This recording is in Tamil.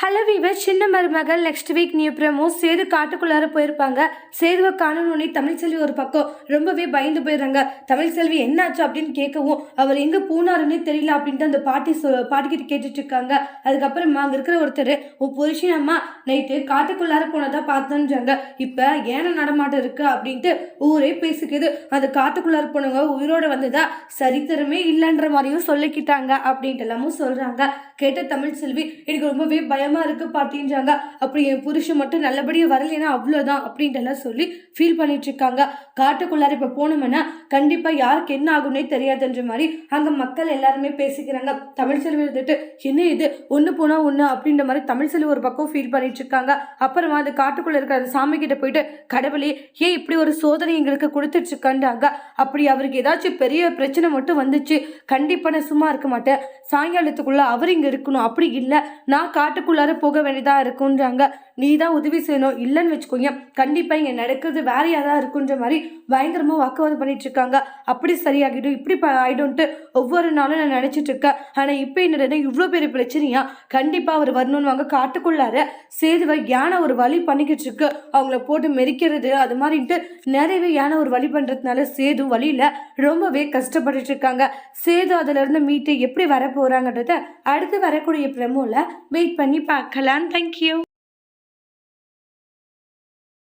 Hello viewer Chinna Marumagal next week new promo Sethu காட்டுக்குள்ளார போயிருப்பாங்க. சேதுவை காணணும்னே தமிழ்செல்வி ஒரு பக்கம். ரொம்பவே பயந்து போயிடுறாங்க. தமிழ்செல்வி என்னாச்சு அப்படின்னு கேட்கவும் அவர் எங்கே போனாருன்னே தெரியல அப்படின்ட்டு அந்த பாட்டி சொ பாட்டிக்கிட்ட கேட்டுட்டு இருக்காங்க அதுக்கப்புறமா அங்கே இருக்கிற ஒருத்தர் உன் புருஷன் அம்மா நைட்டு காட்டுக்குள்ளார போனதா பார்த்தோன்றாங்க. இப்போ ஏன நடமாட்டம் இருக்கு? அப்படின்ட்டு ஊரே பேசிக்குது. அந்த காட்டுக்குள்ளார போனவங்க உயிரோட வந்ததா சரித்திரமே இல்லைன்ற மாதிரியும் சொல்லிக்கிட்டாங்க அப்படின்ட்டு எல்லாமும் சொல்கிறாங்க கேட்ட தமிழ்செல்வி எனக்கு ரொம்பவே பயம் பயமாக இருக்கு பாட்டின்றாங்க அப்படி என் புருஷன் மட்டும் நல்லபடியாக வரலைன்னா அவ்வளோதான் அப்படின்ட்டுலாம் சொல்லி ஃபீல் பண்ணிகிட்ருக்காங்க இருக்காங்க காட்டுக்குள்ளார இப்போ போனோம்னா கண்டிப்பாக யாருக்கு என்ன ஆகும்னே தெரியாதுன்ற மாதிரி அங்கே மக்கள் எல்லாருமே பேசிக்கிறாங்க. தமிழ் செல்வி இருந்துட்டு என்ன இது? ஒன்று போனால் ஒன்று அப்படின்ற மாதிரி தமிழ் செல்வி ஒரு பக்கம் ஃபீல் பண்ணிகிட்ருக்காங்க அப்புறமா அது காட்டுக்குள்ளே இருக்கிற அந்த சாமி கிட்ட போயிட்டு கடவுளே ஏன் இப்படி ஒரு சோதனை எங்களுக்கு கொடுத்துட்ருக்காண்டாங்க அப்படி அவருக்கு ஏதாச்சும் பெரிய பிரச்சனை மட்டும் வந்துச்சு. கண்டிப்பாக நான் சும்மா இருக்க மாட்டேன். சாயங்காலத்துக்குள்ளே அவர் இங்கே இருக்கணும். அப்படி இல்லை. நான் காட்டுக்குள்ளே உள்ளார போக வேண்டியதாக இருக்குன்றாங்க. நீ தான் உதவி செய்யணும். இல்லைன்னு வச்சுக்கோங்க. கண்டிப்பாக இங்கே நடக்கிறது வேறையாக தான் இருக்குன்ற மாதிரி பயங்கரமாக வாக்குவாதம் பண்ணிட்டு இருக்காங்க. அப்படி சரியாகிடும் இப்படி ப ஆகிடும்ன்ட்டு ஒவ்வொரு நாளும் நான் நினச்சிட்டு இருக்கேன். ஆனால் இப்போ என்னடா இவ்வளோ பெரிய பிரச்சனையா? கண்டிப்பாக அவர் வரணும்னு வாங்க காட்டுக்குள்ளார சேதுவை யானை ஒரு வழி பண்ணிக்கிட்டு இருக்கு. அவங்கள போட்டு மெரிக்கிறது அது மாதிரின்ட்டு நிறையவே யானை ஒரு வழி பண்ணுறதுனால சேது வழியில் ரொம்பவே கஷ்டப்பட்டுட்டு இருக்காங்க. சேது அதிலிருந்து மீட்டு எப்படி வர போகிறாங்கன்றத அடுத்து வரக்கூடிய ப்ரெமோவில் வெயிட் பண்ணி Pak Kalan. Thank you.